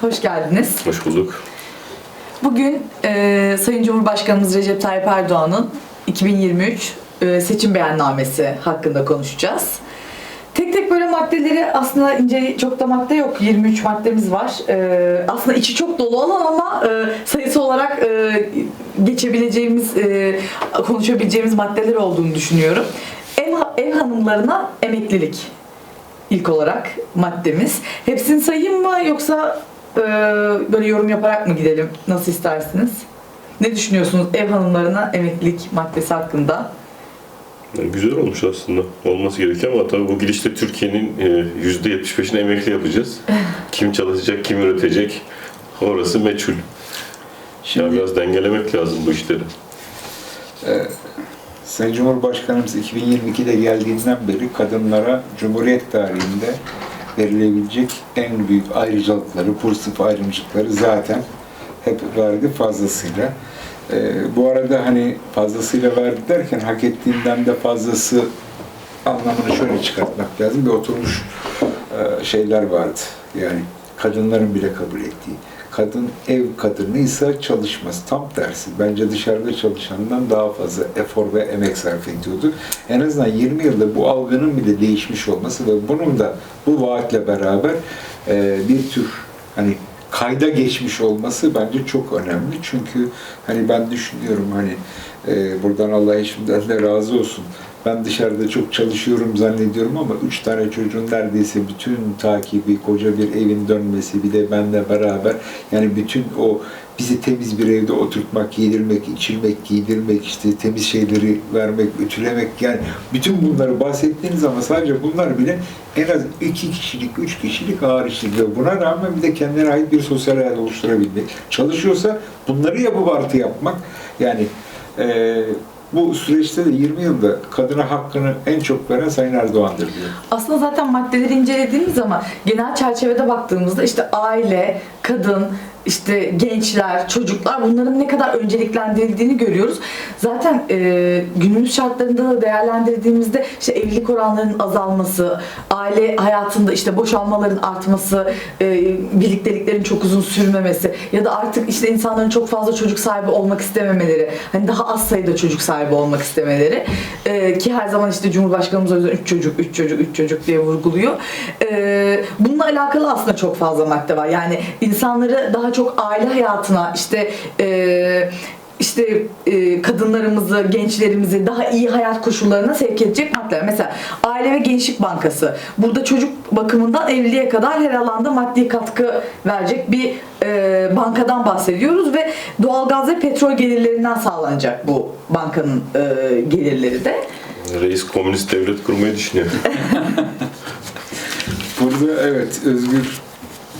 Hoş geldiniz. Hoş bulduk. Bugün e, Sayın Cumhurbaşkanımız Recep Tayyip Erdoğan'ın 2023 e, seçim beyannamesi hakkında konuşacağız. Tek tek böyle maddeleri aslında ince çok da madde yok. 23 maddemiz var. E, aslında içi çok dolu olan ama e, sayısı olarak e, geçebileceğimiz, e, konuşabileceğimiz maddeler olduğunu düşünüyorum. Ev, ev hanımlarına emeklilik ilk olarak maddemiz. Hepsini sayayım mı yoksa e, böyle yorum yaparak mı gidelim? Nasıl istersiniz? Ne düşünüyorsunuz ev hanımlarına emeklilik maddesi hakkında? Yani güzel olmuş aslında. Olması gereken ama tabii bu gidişle Türkiye'nin e, %75'ini emekli yapacağız. Kim çalışacak, kim üretecek orası meçhul. Yani Şimdi biraz dengelemek lazım bu işleri. Sayın Cumhurbaşkanımız 2022'de geldiğinden beri kadınlara Cumhuriyet tarihinde verilebilecek en büyük ayrıcalıkları, pozitif ayrımcılıkları zaten hep verdi fazlasıyla. Ee, bu arada hani fazlasıyla verdi derken hak ettiğinden de fazlası anlamını şöyle çıkartmak lazım. Bir oturmuş e, şeyler vardı. Yani kadınların bile kabul ettiği. Kadın ev kadınıysa çalışmaz. Tam tersi. Bence dışarıda çalışandan daha fazla efor ve emek sarf ediyordu. En azından 20 yılda bu algının bile değişmiş olması ve bunun da bu vaatle beraber e, bir tür hani kayda geçmiş olması bence çok önemli. Çünkü hani ben düşünüyorum hani e, buradan Allah şimdiden de razı olsun. Ben dışarıda çok çalışıyorum zannediyorum ama üç tane çocuğun neredeyse bütün takibi, koca bir evin dönmesi, bir de benle beraber yani bütün o bizi temiz bir evde oturtmak, yedirmek, içirmek, giydirmek, işte temiz şeyleri vermek, ütülemek yani bütün bunları bahsettiğiniz zaman sadece bunlar bile en az iki kişilik, üç kişilik ağır ve buna rağmen bir de kendine ait bir sosyal hayat oluşturabilmek. Çalışıyorsa bunları yapıp artı yapmak yani bu süreçte de 20 yılda kadına hakkını en çok veren Sayın Erdoğan'dır diyor. Aslında zaten maddeleri incelediğimiz zaman genel çerçevede baktığımızda işte aile, kadın, işte gençler, çocuklar bunların ne kadar önceliklendirildiğini görüyoruz. Zaten e, günümüz şartlarında da değerlendirdiğimizde işte evlilik oranlarının azalması, aile hayatında işte boşanmaların artması, e, birlikteliklerin çok uzun sürmemesi ya da artık işte insanların çok fazla çocuk sahibi olmak istememeleri, hani daha az sayıda çocuk sahibi olmak istemeleri e, ki her zaman işte Cumhurbaşkanımız o yüzden 3 çocuk, 3 çocuk, 3 çocuk diye vurguluyor. E, bununla alakalı aslında çok fazla madde var. Yani insanları daha çok aile hayatına işte e, işte e, kadınlarımızı, gençlerimizi daha iyi hayat koşullarına sevk edecek maddeler. Mesela Aile ve Gençlik Bankası. Burada çocuk bakımından evliliğe kadar her alanda maddi katkı verecek bir e, bankadan bahsediyoruz ve doğalgaz ve petrol gelirlerinden sağlanacak bu bankanın e, gelirleri de. Reis komünist devlet kurmayı düşünüyor. Burada evet Özgür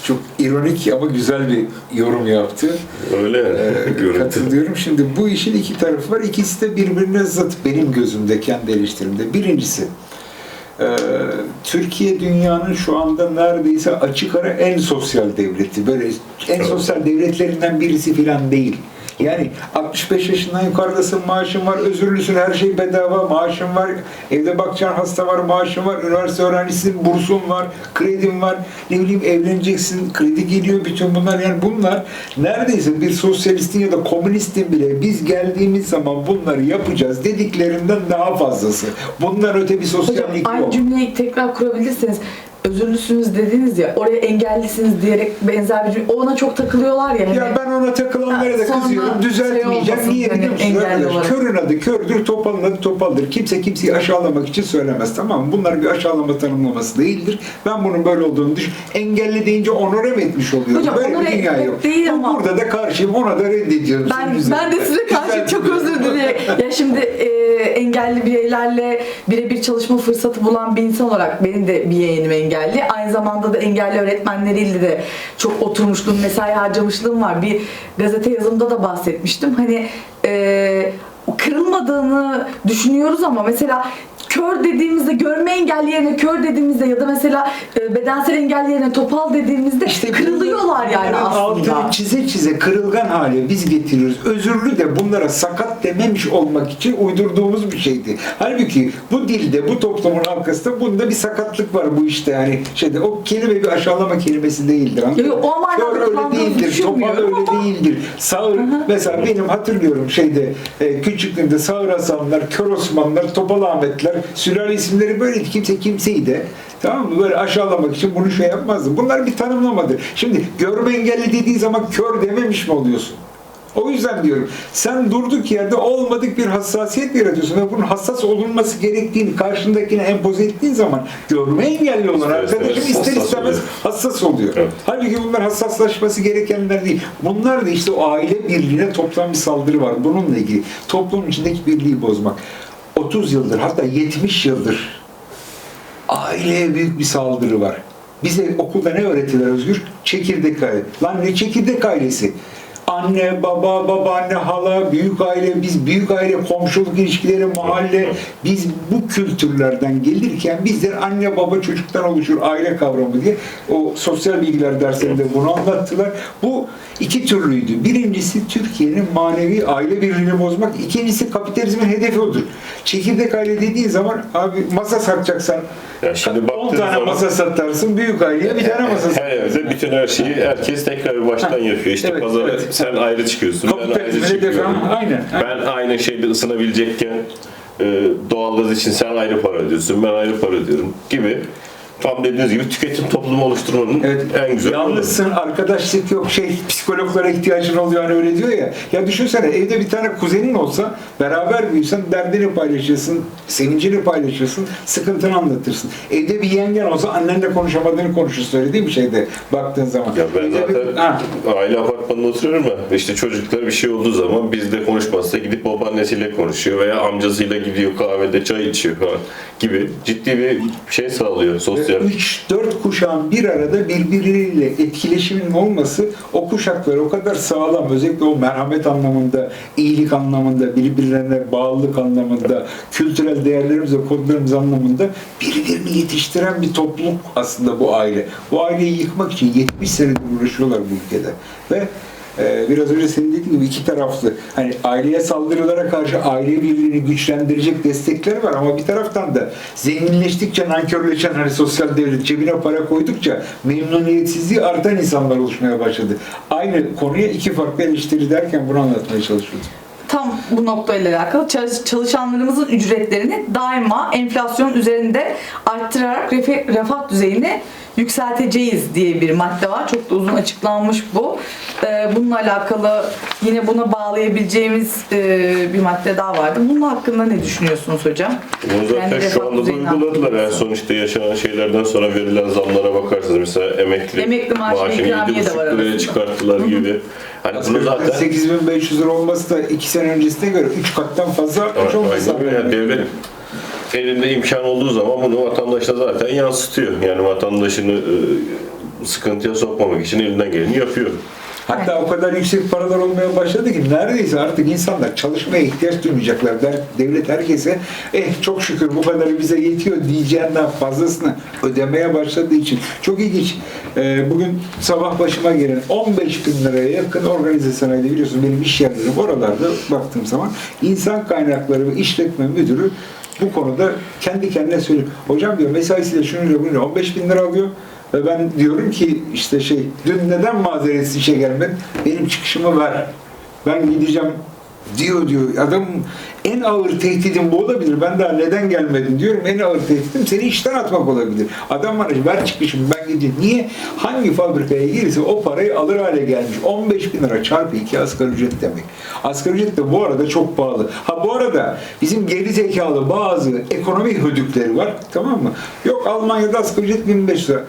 çok ironik ama güzel bir yorum yaptı. Öyle. Ee, katılıyorum. Şimdi bu işin iki tarafı var. İkisi de birbirine zıt benim gözümde, kendi eleştirimde. Birincisi, e, Türkiye dünyanın şu anda neredeyse açık ara en sosyal devleti. Böyle en sosyal devletlerinden birisi filan değil. Yani 65 yaşından yukarıdasın, maaşın var, özürlüsün, her şey bedava, maaşın var, evde bakacağın hasta var, maaşın var, üniversite öğrencisin, bursun var, kredin var, ne bileyim evleneceksin, kredi geliyor, bütün bunlar yani bunlar neredeyse bir sosyalistin ya da komünistin bile biz geldiğimiz zaman bunları yapacağız dediklerinden daha fazlası. Bundan öte bir Hocam sosyallik aynı yok. cümleyi tekrar kurabilirseniz özürlüsünüz dediniz ya oraya engellisiniz diyerek benzer bir cümle ona çok takılıyorlar ya. Ya hani. ben ona takılanlara da Sonra kızıyorum, şey düzeltmeyeceğim. olmasın, Niye biliyor musun arkadaş? Körün adı kördür, topalın adı topaldır. Kimse kimseyi aşağılamak için söylemez tamam mı? Bunlar bir aşağılama tanımlaması değildir. Ben bunun böyle olduğunu düşün. Engelli deyince onore mi etmiş oluyorum? Hocam, böyle bir dünya yok. değil ama- Burada da karşıyım, ona da reddediyorum. Ben, ben de size karşı çok özür dilerim. Ya şimdi e, engelli bireylerle birebir çalışma fırsatı bulan bir insan olarak benim de bir yeğenim engelli. Aynı zamanda da engelli öğretmenleriyle de çok oturmuşluğum, mesai harcamışlığım var. Bir gazete yazımda da bahsetmiştim. Hani e, kırılmadığını düşünüyoruz ama mesela kör dediğimizde görme engelli yerine kör dediğimizde ya da mesela e, bedensel engelli yerine topal dediğimizde kırılıyorlar yani aslında. Altını çize çize kırılgan hale biz getiriyoruz. Özürlü de bunlara sakat dememiş olmak için uydurduğumuz bir şeydi. Halbuki bu dilde, bu toplumun arkasında bunda bir sakatlık var bu işte yani şeyde o kelime bir aşağılama kelimesi değildir. Yok, o manada Kör öyle değildir, topal düşünmüyorum öyle ama- değildir. Sağır, mesela benim hatırlıyorum şeyde e, küçüklüğümde Sağır Hasanlar, Kör Osmanlar, Topal Ahmetler, sülale isimleri böyleydi. Kimse kimseyi de tamam mı? Böyle aşağılamak için bunu şey yapmazdı. Bunlar bir tanımlamadı. Şimdi görme engelli dediği zaman kör dememiş mi oluyorsun? O yüzden diyorum sen durduk yerde olmadık bir hassasiyet yaratıyorsun ve bunun hassas olunması gerektiğini karşındakine empoze ettiğin zaman görme engelli olan arkadaşım istemez ister istemez oluyor. hassas oluyor. Evet. Halbuki bunlar hassaslaşması gerekenler değil. Bunlar da işte o aile birliğine toplam bir saldırı var. Bununla ilgili toplumun içindeki birliği bozmak. 30 yıldır hatta 70 yıldır aileye büyük bir saldırı var. Bize okulda ne öğretiler Özgür? Çekirdek aile. Lan ne çekirdek ailesi? Anne, baba, babaanne, hala, büyük aile, biz büyük aile, komşuluk ilişkileri, mahalle, biz bu kültürlerden gelirken bizler anne, baba, çocuktan oluşur aile kavramı diye o sosyal bilgiler derslerinde bunu anlattılar. Bu iki türlüydü. Birincisi Türkiye'nin manevi aile birliğini bozmak, ikincisi kapitalizmin hedefi odur. Çekirdek aile dediğin zaman abi masa satacaksan Ya şimdi 10 baktığın tane zaman- masa satarsın, büyük aileye bir tane masa Her satarsın. evde bütün her şeyi herkes tekrar baştan yapıyor. İşte evet, pazara evet. Sen ayrı çıkıyorsun, ben ayrı çıkıyorum. aynen. Ben aynı şeyde ısınabilecekken e, doğalgaz için sen ayrı para ödüyorsun, ben ayrı para ödüyorum gibi. Tam dediğiniz gibi tüketim toplumu oluşturmanın Evet. en güzel yolu. Yalnızsın, arkadaşlık yok, şey psikologlara ihtiyacın oluyor hani öyle diyor ya. Ya düşünsene evde bir tane kuzenin olsa beraber büyüsen derdini paylaşırsın, sevincini paylaşırsın, sıkıntını anlatırsın. Evde bir yengen olsa annenle konuşamadığını konuşursun öyle değil mi şeyde baktığın zaman. Ya ben Evde bir- zaten Ha, aile apartmanında oturuyorum ya. İşte çocuklar bir şey olduğu zaman bizde konuşmazsa gidip babaannesiyle konuşuyor veya amcasıyla gidiyor kahvede çay içiyor falan gibi ciddi bir şey sağlıyor sosyal. 3-4 kuşağın bir arada birbirleriyle etkileşimin olması o kuşakları o kadar sağlam özellikle o merhamet anlamında, iyilik anlamında, birbirlerine bağlılık anlamında, kültürel değerlerimiz ve kodlarımız anlamında birbirini yetiştiren bir topluluk aslında bu aile. Bu aileyi yıkmak için 70 senedir uğraşıyorlar bu ülkede. Ve biraz önce senin dediğin gibi iki taraflı. Hani aileye saldırılara karşı aile birliğini güçlendirecek destekler var ama bir taraftan da zenginleştikçe nankörleşen hani sosyal devlet cebine para koydukça memnuniyetsizliği artan insanlar oluşmaya başladı. Aynı konuya iki farklı eleştiri derken bunu anlatmaya çalışıyordum. Tam bu noktayla alakalı çalış- çalışanlarımızın ücretlerini daima enflasyon üzerinde arttırarak refah düzeyini yükselteceğiz diye bir madde var. Çok da uzun açıklanmış bu. Ee, Bununla alakalı yine buna bağlayabileceğimiz e, bir madde daha vardı. Bunun hakkında ne düşünüyorsunuz hocam? Bunu zaten Yani şu anda da uyguladılar. En son işte yaşanan şeylerden sonra verilen zamlara bakarsanız mesela emekli, Emekli maaşı maaşını ikramiye de 7,5 var liraya çıkarttılar gibi. Hani bunu zaten 8500 lira olması da iki sene öncesine göre 3 kattan fazla artmış olması Aynen öyle. Yani devlet elinde imkan olduğu zaman bunu vatandaşa zaten yansıtıyor. Yani vatandaşını e, sıkıntıya sokmamak için elinden geleni yapıyor. Hatta o kadar yüksek paralar olmaya başladı ki neredeyse artık insanlar çalışmaya ihtiyaç duymayacaklar. Der, devlet herkese eh çok şükür bu kadarı bize yetiyor diyeceğinden fazlasını ödemeye başladığı için. Çok ilginç. Ee, bugün sabah başıma gelen 15 bin liraya yakın organize sanayide biliyorsun benim iş yerlerim oralarda baktığım zaman insan kaynakları ve işletme müdürü bu konuda kendi kendine söylüyor. Hocam diyor mesaisiyle şunuyla bununla 15 bin lira alıyor. Ve ben diyorum ki işte şey dün neden mazeretsiz işe gelmedin? Benim çıkışımı ver. Ben gideceğim diyor diyor. Adam en ağır tehdidim bu olabilir. Ben daha neden gelmedin diyorum. En ağır tehditim seni işten atmak olabilir. Adam bana ver çıkışımı ben gideceğim. Niye? Hangi fabrikaya girse o parayı alır hale gelmiş. 15 bin lira çarpı 2 asgari ücret demek. Asgari ücret de bu arada çok pahalı. Ha bu arada bizim geri zekalı bazı ekonomi hödükleri var. Tamam mı? Yok Almanya'da asgari ücret 1500 lira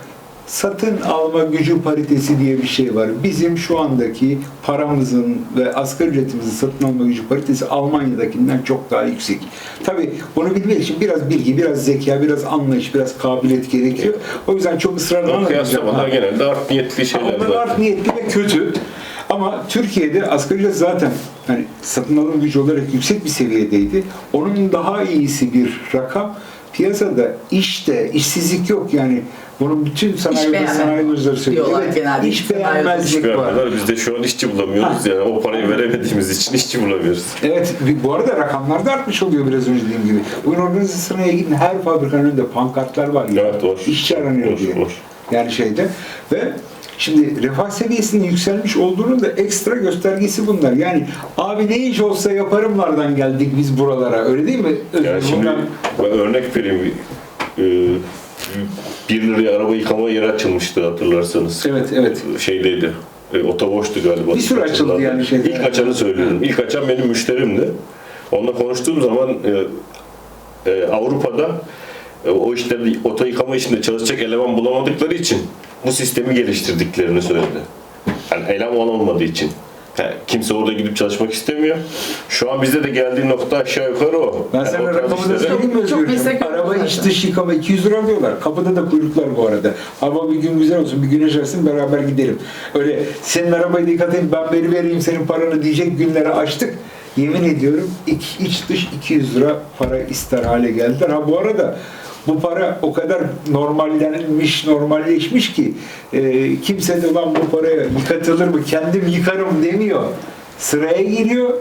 satın alma gücü paritesi diye bir şey var. Bizim şu andaki paramızın ve asgari ücretimizin satın alma gücü paritesi Almanya'dakinden çok daha yüksek. Tabii bunu bilmek için biraz bilgi, biraz zeka, biraz anlayış, biraz kabiliyet gerekiyor. O yüzden çok ısrarla Ama anlatacağım. kıyaslamalar genelde art niyetli şeyler Onlar art niyetli ve kötü. Ama Türkiye'de asgari ücret zaten hani satın alım gücü olarak yüksek bir seviyedeydi. Onun daha iyisi bir rakam. Piyasada işte işsizlik yok yani. Bunun bütün sanayi sanayi uzları söylüyor. diyorlar Evet, genelde. iş beğenmezlik var. Biz de şu an işçi bulamıyoruz yani o parayı veremediğimiz için işçi bulamıyoruz. Evet, bu arada rakamlar da artmış oluyor biraz önce dediğim gibi. Bugün organizasyona gidin her fabrikanın önünde pankartlar var. ya. Evet, var. İşçi aranıyor Var, diye. var. Yani şeyde ve şimdi refah seviyesinin yükselmiş olduğunun da ekstra göstergesi bunlar. Yani abi ne iş olsa yaparımlardan geldik biz buralara. Öyle değil mi? Yani şimdi ben örnek vereyim. Ee, bir liraya araba yıkama yeri açılmıştı hatırlarsanız. Evet, evet. Şeydeydi. E, otoboştu galiba. Bir sürü açıldı yani şeyde. İlk açanı söylüyorum. İlk açan benim müşterimdi. Onunla konuştuğum zaman e, e, Avrupa'da e, o işlerde oto yıkama işinde çalışacak eleman bulamadıkları için bu sistemi geliştirdiklerini söyledi. Yani eleman olmadığı için. He, kimse orada gidip çalışmak istemiyor. Şu an bizde de geldiği nokta aşağı yukarı o. Ben Yani sana rakamı da söyleyeyim mi Özgürcüğüm? Araba iç dış yıkama 200 lira alıyorlar. Kapıda da kuyruklar bu arada. Hava bir gün güzel olsun, bir güneş açsın beraber gidelim. Öyle senin arabayı da yıkatayım, ben beri vereyim senin paranı diyecek günleri açtık. Yemin ediyorum iç, iç dış 200 lira para ister hale geldiler. Ha bu arada bu para o kadar normallenmiş, normalleşmiş ki e, kimse de lan bu paraya yıkatılır mı, kendim yıkarım. demiyor. Sıraya giriyor,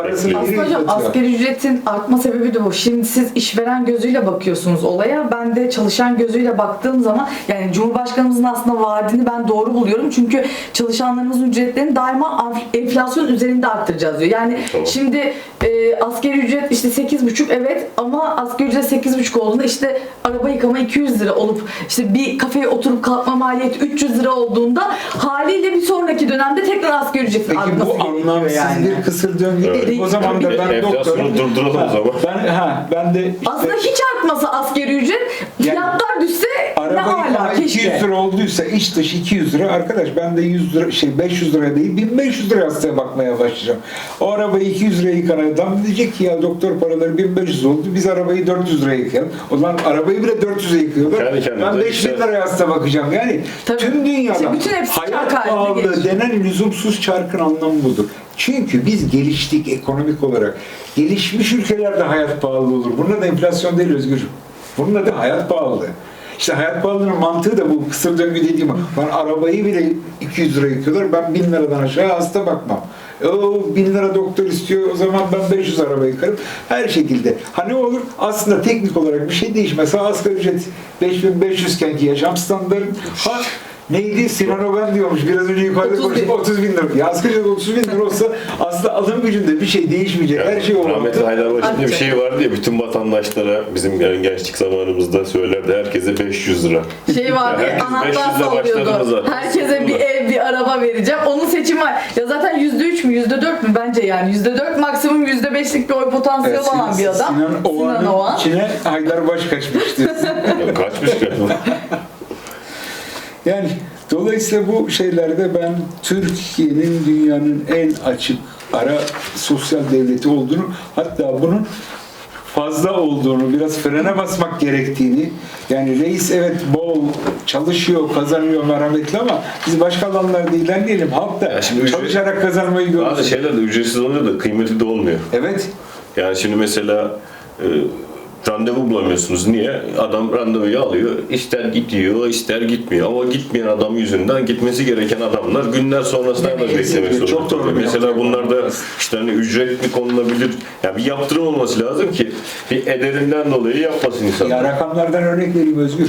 parasını Aslında hocam asgari ücretin artma sebebi de bu. Şimdi siz işveren gözüyle bakıyorsunuz olaya. Ben de çalışan gözüyle baktığım zaman yani Cumhurbaşkanımızın aslında vaadini ben doğru buluyorum. Çünkü çalışanlarımızın ücretlerini daima enf- enflasyon üzerinde arttıracağız diyor. Yani Tamam. şimdi e, asgari ücret işte 8,5 evet ama asgari ücret 8,5 olduğunda işte araba yıkama 200 lira olup işte bir kafeye oturup kalkma maliyeti 300 lira olduğunda haliyle bir sonraki dönemde tekrar asgari ücretin Peki artması bu gerekiyor anlamsız yani. bir kısır döngü Evet. Değil. O zaman da ben doktorum. durduralım o zaman. Ben, ha, ben de işte Aslında hiç artmasa asgari ücret, fiyatlar düşse ne araba hala 200 keşke. lira olduysa iç dış 200 lira arkadaş ben de 100 lira şey 500 lira değil 1500 lira hastaya bakmaya başlayacağım. O arabayı 200 liraya yıkan adam diyecek ki ya doktor paraları 1500 oldu biz arabayı 400 liraya yıkayalım. O zaman arabayı bile 400'e yıkıyorlar. Kendi kendine ben 5000 işte- liraya hasta bakacağım. Yani Tabii. tüm dünyada İşte bütün hepsi hayat çark gelişiyor. denen lüzumsuz çarkın anlamı budur. Çünkü biz geliştik ekonomik olarak. Gelişmiş ülkelerde hayat pahalı olur. Bunun da enflasyon değil Özgürcüğüm. Bunun adı hayat pahalılığı. İşte hayat pahalılığının mantığı da bu kısır döngü dediğim. Ben arabayı bile 200 lira yıkıyorlar. Ben 1000 liradan aşağı hasta bakmam. E, O 1000 lira doktor istiyor. O zaman ben 500 araba yıkarım. Her şekilde. Ha ne olur? Aslında teknik olarak bir şey değişmez. Ha asgari ücret 5500 iken ki yaşam standartı. Ha Neydi? Sinan Ogan diyormuş. Biraz önce yukarıda 30 bin. konuştuk. 30 bin lira. Ya asgari ücret 30 bin lira olsa aslında alım gücünde bir şey değişmeyecek. Her şey Rahmetli olmadı. Haydarbaşı'nda bir şey vardı ya bütün vatandaşlara bizim yani gençlik zamanımızda söylerdi herkese 500 lira. Şey vardı Ya herkes 500 anahtar sallıyordu. Herkese bir ev, bir araba vereceğim. Onun seçimi var. Ya zaten %3 mü, %4 mü bence yani. %4 maksimum %5'lik bir oy potansiyeli Evet, olan bir adam. Sinan Oğan'ın Oğan. içine Haydarbaş kaçmış diyorsun. Ya kaçmış galiba. Yani dolayısıyla bu şeylerde ben Türkiye'nin dünyanın en açık ara sosyal devleti olduğunu hatta bunun fazla olduğunu, biraz frene basmak gerektiğini yani reis evet bol çalışıyor, kazanıyor merhametli ama biz başka alanlarda ilerleyelim. Halk da Ya şimdi ücret- çalışarak kazanmayı Bazı görsün. şeyler de ücretsiz oluyor da kıymeti de olmuyor. Evet. Yani şimdi mesela e, randevu bulamıyorsunuz. Niye? Adam randevuyu alıyor, ister gidiyor, ister gitmiyor. Ama gitmeyen adam yüzünden gitmesi gereken adamlar günler sonrasında da kesinlikle. beklemek zorunda. Çok doğru Mesela bunlarda işte hani ücret mi konulabilir? Yani bir yaptırım olması lazım ki bir ederinden dolayı yapmasın Ya insanlar. rakamlardan örnek vereyim Özgür.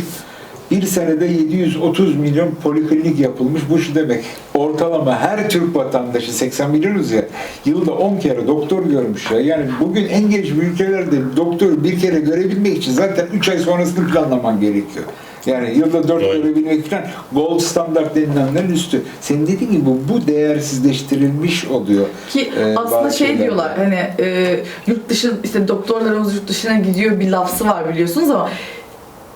Bir senede 730 milyon poliklinik yapılmış. Bu şu demek. Ortalama her Türk vatandaşı 80 milyonuz ya yılda 10 kere doktor görmüş ya. Yani bugün en gelişmiş ülkelerde doktoru bir kere görebilmek için zaten 3 ay sonrasını planlaman gerekiyor. Yani yılda 4 Aynen. görebilmek falan gold standart denilenlerin üstü. Senin dediğin gibi bu, bu değersizleştirilmiş oluyor. Ki Ee, aslında şey şeylerde. diyorlar hani e, yurt dışı işte doktorlarımız yurt dışına gidiyor bir lafzı var biliyorsunuz ama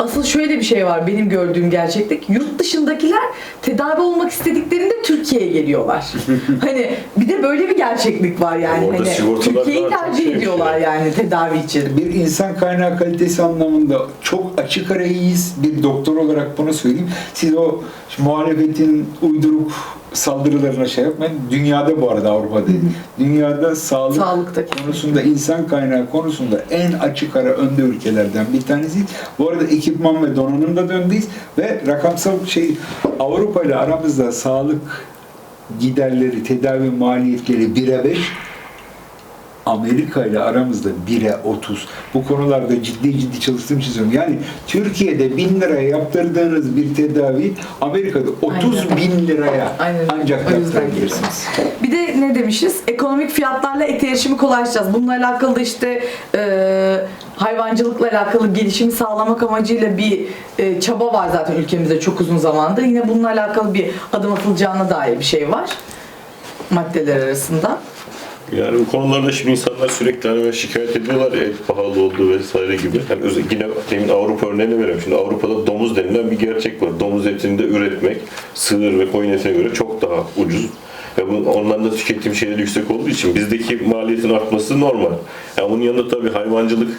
asıl şöyle bir şey var benim gördüğüm gerçeklik. Yurt dışındakiler tedavi olmak istediklerinde Türkiye'ye geliyorlar. hani bir de böyle bir gerçeklik var yani. Orada hani Türkiye'yi tercih şey ediyorlar işte. yani tedavi için. bir insan kaynağı kalitesi anlamında çok açık ara iyiyiz. Bir doktor olarak bunu söyleyeyim. Siz o muhalefetin uyduruk saldırılarına şey yapmayın. Dünyada bu arada Avrupa'da değil. Dünyada sağlık Sağlıktaki. konusunda, insan kaynağı konusunda en açık ara önde ülkelerden bir tanesiyiz. Bu arada ekipman ve donanımda da öndeyiz ve rakamsal şey Avrupa ile aramızda sağlık giderleri, tedavi maliyetleri 1'e 5 Amerika ile aramızda 1'e 30. Bu konularda ciddi ciddi çalıştığım için söylüyorum. Yani Türkiye'de 1000 liraya yaptırdığınız bir tedavi Amerika'da 30 Aynen. bin liraya Aynen. ancak yaptırabilirsiniz. Bir de ne demişiz? Ekonomik fiyatlarla et erişimi kolaylaşacağız. Bununla alakalı da işte e, hayvancılıkla alakalı gelişimi sağlamak amacıyla bir e, çaba var zaten ülkemizde çok uzun zamandır. Yine bununla alakalı bir adım atılacağına dair bir şey var maddeler arasında. Yani bu konularda şimdi insanlar sürekli hani şikayet ediyorlar ya et pahalı oldu vesaire gibi. Özellikle yine demin Avrupa örneğini veriyorum. Şimdi Avrupa'da domuz denilen bir gerçek var. Domuz etini de üretmek sığır ve koyun etine göre çok daha ucuz. Ve bu, onların da tüketim şeyleri yüksek olduğu için bizdeki maliyetin artması normal. Yani bunun yanında tabii hayvancılık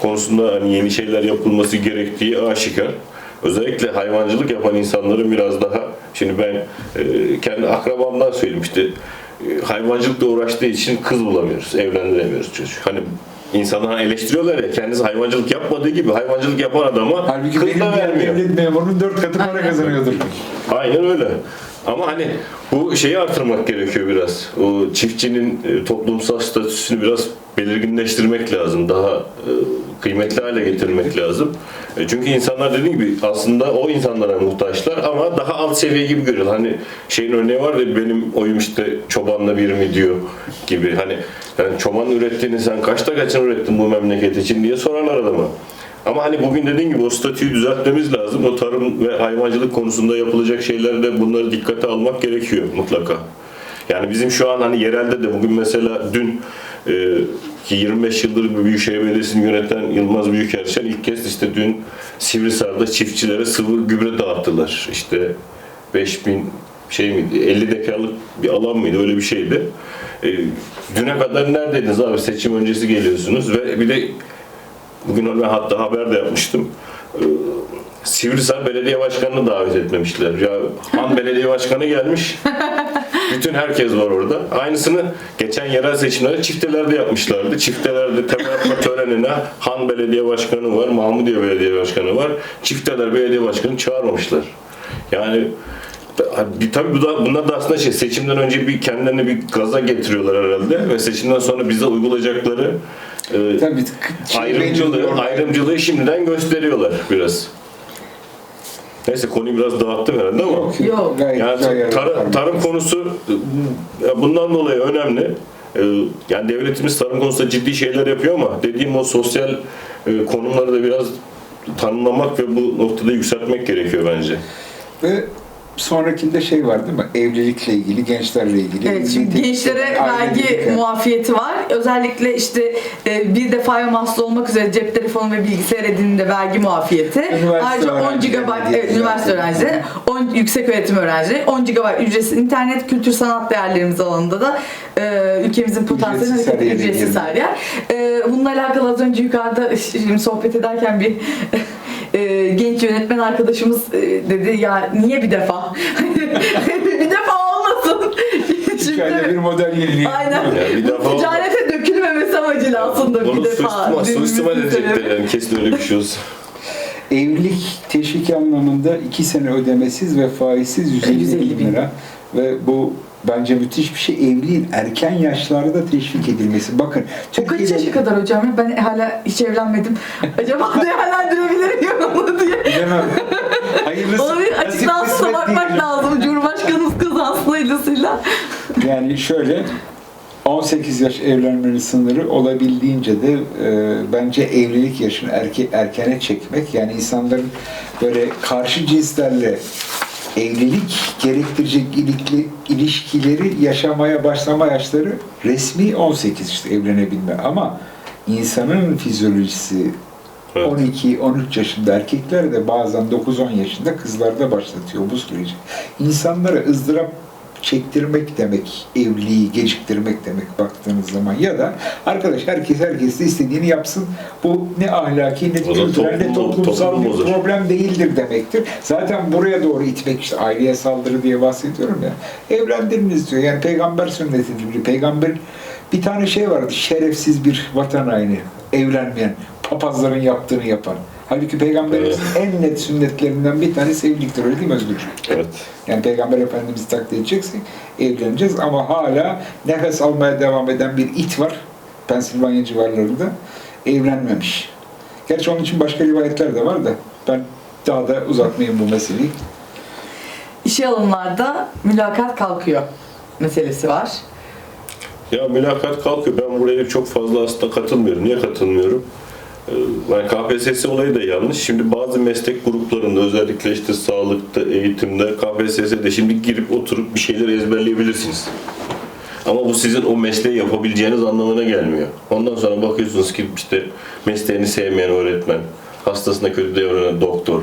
konusunda hani yeni şeyler yapılması gerektiği aşikar. Özellikle hayvancılık yapan insanların biraz daha şimdi ben e, kendi akrabamdan söyleyeyim işte hayvancılıkla uğraştığı için kız bulamıyoruz, evlendiremiyoruz çocuk. Hani insanlar eleştiriyorlar ya kendisi hayvancılık yapmadığı gibi hayvancılık yapan adama Halbuki kız da vermiyor. devlet memurunun dört katı para kazanıyordur. Aynen öyle. Ama hani bu şeyi artırmak gerekiyor biraz. O çiftçinin e, toplumsal statüsünü biraz belirginleştirmek lazım. Daha e, kıymetli hale getirmek lazım. E, Çünkü insanlar dediğim gibi aslında o insanlara muhtaçlar ama daha alt seviye gibi görüyorlar. Hani şeyin örneği var ya benim oyum işte çobanla bir mi diyor gibi. Hani yani çoban ürettiğini sen kaçta kaçını ürettin bu memleket için diye sorarlar adama. Ama hani bugün dediğim gibi o statüyü düzeltmemiz lazım. O tarım ve hayvancılık konusunda yapılacak şeylerde bunları dikkate almak gerekiyor mutlaka. Yani bizim şu an hani yerelde de bugün mesela dün e, ki 25 yıldır Büyükşehir Belediyesi'ni yöneten Yılmaz Büyükerşen ilk kez işte dün Sivrisar'da çiftçilere sıvı gübre dağıttılar. İşte 5000 şey miydi 50 dekarlık bir alan mıydı öyle bir şeydi. E, düne kadar neredeydiniz abi seçim öncesi geliyorsunuz ve bir de Bugün ben hatta haber de yapmıştım. Ee, Sivrisar Belediye Başkanı'nı davet etmemişler. Ya Han Belediye Başkanı gelmiş. Bütün herkes var orada. Aynısını geçen yerel seçimlerde çiftelerde yapmışlardı. Çiftelerde temel atma törenine Han Belediye Başkanı var, Mahmudiye Belediye Başkanı var. Çifteler Belediye Başkanı çağırmamışlar. Yani bir, tabii bu da, bunlar da aslında şey seçimden önce bir kendilerine bir gaza getiriyorlar herhalde ve seçimden sonra bize uygulayacakları e, Tabii ayrımcılığı, ayrımcılığı şimdiden gösteriyorlar biraz. Neyse konuyu biraz dağıttım herhalde ama Yok, Yok. Gayet, yani gayet tar- tarım konusu bundan dolayı önemli. E, Yani devletimiz tarım konusunda ciddi şeyler yapıyor ama dediğim o sosyal e, konumları da biraz tanımlamak ve bu noktada yükseltmek gerekiyor bence. Ve sonrakinde şey var değil mi? Evlilikle ilgili, gençlerle ilgili. Evet, şimdi gençlere vergi muafiyeti var. Özellikle işte e, bir defaya mahsus olmak üzere cep telefonu ve bilgisayar edinimde vergi muafiyeti. Üniversite Ayrıca 10 öğrencilerine GB evet, üniversite öğrencileri, 10 yüksek öğretim öğrencileri, 10 GB ücretsiz internet, kültür sanat değerlerimiz alanında da e, ülkemizin potansiyeli Ücretsiz her yer. E, bununla alakalı az önce yukarıda şimdi sohbet ederken bir e, genç yönetmen arkadaşımız e, dedi ya niye bir defa? bir defa olmasın. Ayda bir model yeniliyor. Aynen. Yani bir defa- ticarete dökülmemesi amacıyla aslında bir defa. suistimal, suistimal edecekler yani kesin öyle bir şey olsa. Evlilik teşviki anlamında iki sene ödemesiz ve faizsiz 150, 150 bin bin. lira. Ve bu bence müthiş bir şey. Evliliğin erken yaşlarda teşvik edilmesi. Bakın O kaç yaşa kadar hocam ya? Ben hala hiç evlenmedim. Acaba değerlendirebilir miyim onu diye. Bilemem. Hayırlısı. Ona bir kısmet bakmak diyelim. lazım. Cumhurbaşkanımız kazansın hayırlısıyla. Yani şöyle 18 yaş evlenmenin sınırı olabildiğince de e, bence evlilik yaşını erke, erkene çekmek yani insanların böyle karşı cinslerle evlilik gerektirecek ilikli, ilişkileri yaşamaya başlama yaşları resmi 18 işte evlenebilme ama insanın fizyolojisi Evet. 12-13 yaşında erkekler de bazen 9-10 yaşında kızlarda başlatıyor bu süreci. İnsanlara ızdırap çektirmek demek, evliliği geciktirmek demek baktığınız zaman ya da arkadaş herkes herkes de istediğini yapsın. Bu ne ahlaki ne kültürel ne toplum- toplumsal toplum bir bozar. problem değildir demektir. Zaten buraya doğru itmek işte aileye saldırı diye bahsediyorum ya. Evlendiriniz diyor. Yani peygamber sünneti gibi. Peygamber bir tane şey vardı. Şerefsiz bir vatan haini. Evlenmeyen. Papazların yaptığını yapan. Halbuki peygamberimizin en net sünnetlerinden bir tanesi evliliktir. Öyle değil mi Özgürcüğüm? Evet. Yani Peygamber Efendimiz'i takdir edeceksek evleneceğiz ama hala nefes almaya devam eden bir it var Pensilvanya civarlarında evlenmemiş. Gerçi onun için başka rivayetler de var da ben daha da uzatmayayım bu meseleyi. İşe alımlarda mülakat kalkıyor meselesi var. Ya mülakat kalkıyor. Ben buraya çok fazla aslında katılmıyorum. Niye katılmıyorum? Ee, Yani KPSS olayı da yanlış. Şimdi bazı meslek gruplarında özellikle işte sağlıkta, eğitimde, KPSS'de şimdi girip oturup bir şeyler ezberleyebilirsiniz. Ama bu sizin o mesleği yapabileceğiniz anlamına gelmiyor. Ondan sonra bakıyorsunuz ki işte mesleğini sevmeyen öğretmen, hastasına kötü davranan doktor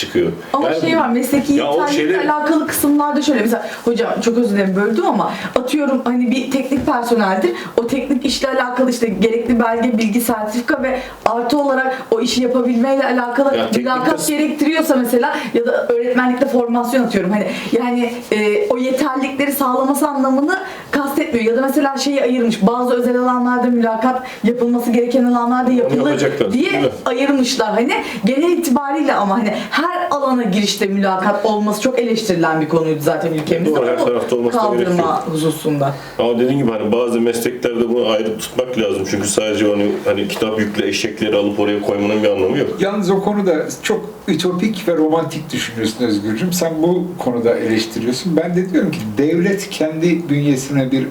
çıkıyor. Ama Yani şey var mesleki yeterlilikle şeyleri- alakalı kısımlarda şöyle mesela hocam çok özür dilerim böldüm ama atıyorum hani bir teknik personeldir. O teknik işle alakalı işte gerekli belge, bilgi, sertifika ve artı olarak o işi yapabilmeyle alakalı Ya mülakat gerektiriyorsa mesela ya da öğretmenlikte formasyon atıyorum. Hani yani e, o yeterlilikleri sağlaması anlamını kastetmiyor. Ya da mesela şeyi ayırmış. Bazı özel alanlarda mülakat yapılması gereken alanlarda yapılır diye ayırmışlar. Hani genel itibariyle ama hani her alana girişte mülakat olması çok eleştirilen bir konuydu zaten ülkemizde. Doğru, her tarafta olmasına gerek kaldırma hususunda. Ama dediğim gibi hani bazı mesleklerde bunu ayrı tutmak lazım. Çünkü sadece onu hani kitap yükle eşekleri alıp oraya koymanın bir anlamı yok. Yalnız o konuda çok ütopik ve romantik düşünüyorsun Özgürcüğüm. Sen bu konuda eleştiriyorsun. Ben de diyorum ki devlet kendi bünyesine bir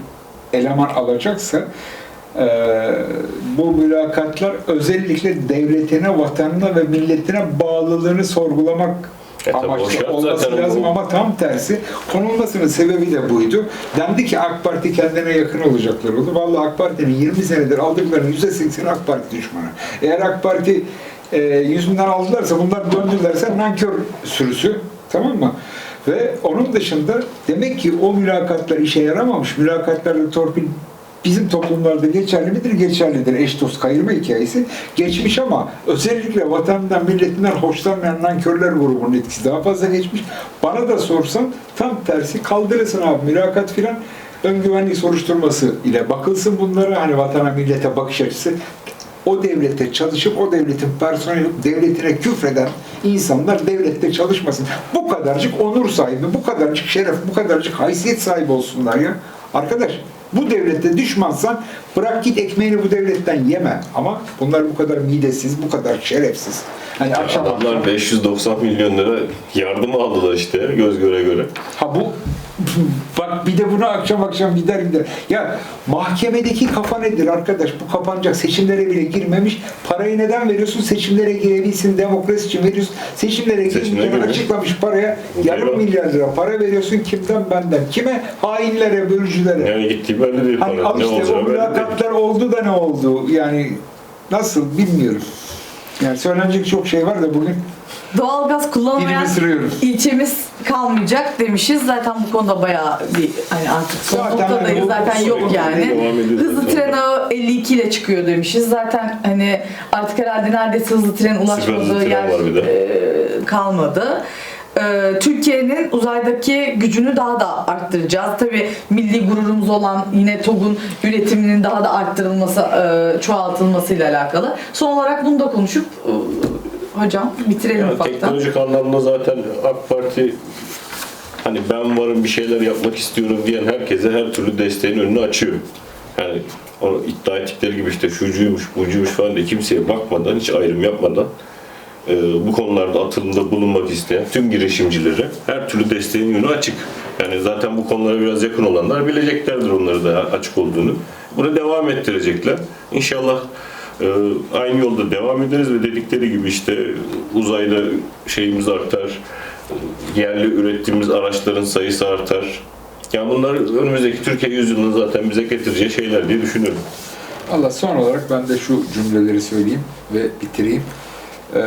eleman alacaksa bu mülakatlar özellikle devletine, vatanına ve milletine bağlılığını sorgulamak E amaçlı olması lazım bu. ama tam tersi konulmasının sebebi de buydu. Dendi ki AK Parti kendine yakın olacaklar oldu. Vallahi AK Parti'nin 20 senedir aldıklarının %80'i AK Parti düşmanı. Eğer AK Parti e, yüzünden aldılarsa bunlar döndülerse nankör sürüsü tamam mı? Ve onun dışında demek ki o mülakatlar işe yaramamış. Mülakatlarda torpil bizim toplumlarda geçerli midir? Geçerlidir. Eş dost kayırma hikayesi. Geçmiş ama özellikle vatanından, milletinden hoşlanmayan nankörler grubunun etkisi daha fazla geçmiş. Bana da sorsan tam tersi kaldırırsın abi mülakat filan ön güvenlik soruşturması ile bakılsın bunlara hani vatana millete bakış açısı o devlette çalışıp o devletin personeli devletine küfreden insanlar devlette çalışmasın. Bu kadarcık onur sahibi, bu kadarcık şeref, bu kadarcık haysiyet sahibi olsunlar ya. Arkadaş bu devlette düşmansan bırak git ekmeğini bu devletten yeme. Ama bunlar bu kadar midesiz, bu kadar şerefsiz. Hani akşam Adamlar 590 milyon lira yardım aldılar işte göz göre göre. Ha bu bak bir de bunu akşam akşam gider gider. Ya mahkemedeki kafa nedir arkadaş? Bu kapanacak. Seçimlere bile girmemiş. Parayı neden veriyorsun? Seçimlere girebilsin. Demokrasi için veriyorsun. Seçimlere girmeyeceğini açıklamış paraya. Yarım milyar lira para veriyorsun. Kimden? Benden. Kime? Hainlere, bölücülere. Yani gittiği belli değil Hani al Ne işte o mülakatlar oldu da ne oldu? Yani nasıl bilmiyorum. Yani söylenecek çok şey var da bugün Doğalgaz sürüyorum. ilçemiz kalmayacak demişiz. Zaten bu konuda bayağı bir hani artık son Zaten noktadayız. Zaten yok yani. Hızlı tren ağı 52 ile çıkıyor demişiz. Zaten hani artık herhalde neredeyse hızlı tren ulaşmadığı yer e, kalmadı. E, Türkiye'nin uzaydaki gücünü daha da arttıracağız. Tabii milli gururumuz olan yine TOG'un üretiminin daha da arttırılması, e, çoğaltılmasıyla alakalı. Son olarak bunu da konuşup e, hocam bitirelim Yani ufaktan. teknolojik anlamda zaten AK Parti hani ben varım bir şeyler yapmak istiyorum diyen herkese her türlü desteğin önünü açıyor. Yani o iddia ettikleri gibi işte şucuymuş, bucuymuş falan diye kimseye bakmadan, hiç ayrım yapmadan bu konularda atılımda bulunmak isteyen tüm girişimcilere her türlü desteğin yönü açık. Yani zaten bu konulara biraz yakın olanlar bileceklerdir onları da açık olduğunu. Bunu devam ettirecekler. İnşallah e, aynı yolda devam ederiz ve dedikleri gibi işte uzayda şeyimiz artar, yerli ürettiğimiz araçların sayısı artar. Yani bunlar önümüzdeki Türkiye yüzyılının zaten bize getireceği şeyler diye düşünüyorum. Allah son olarak ben de şu cümleleri söyleyeyim ve bitireyim. Ee,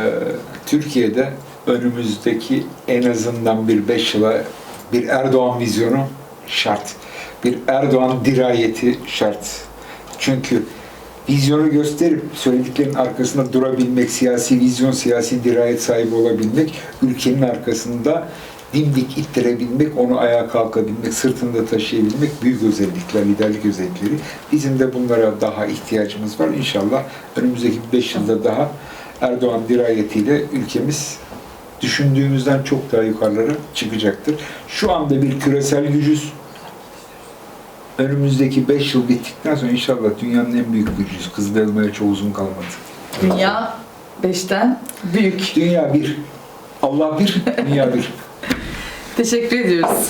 Türkiye'de önümüzdeki en azından bir beş yıla bir Erdoğan vizyonu şart. Bir Erdoğan dirayeti şart. Çünkü vizyonu gösterip söylediklerinin arkasında durabilmek, siyasi vizyon, siyasi dirayet sahibi olabilmek, ülkenin arkasında dimdik ittirebilmek, onu ayağa kalkabilmek, sırtında taşıyabilmek büyük özellikler, liderlik özellikleri. Bizim de bunlara daha ihtiyacımız var. İnşallah önümüzdeki 5 yılda daha Erdoğan dirayetiyle ülkemiz düşündüğümüzden çok daha yukarılara çıkacaktır. Şu anda bir küresel gücüz. Önümüzdeki 5 yıl bittikten sonra inşallah dünyanın en büyük gücüyüz. Kızıl elmaya çok uzun kalmadı. Dünya 5'ten büyük. Dünya bir. Allah bir, dünya bir. Teşekkür ediyoruz.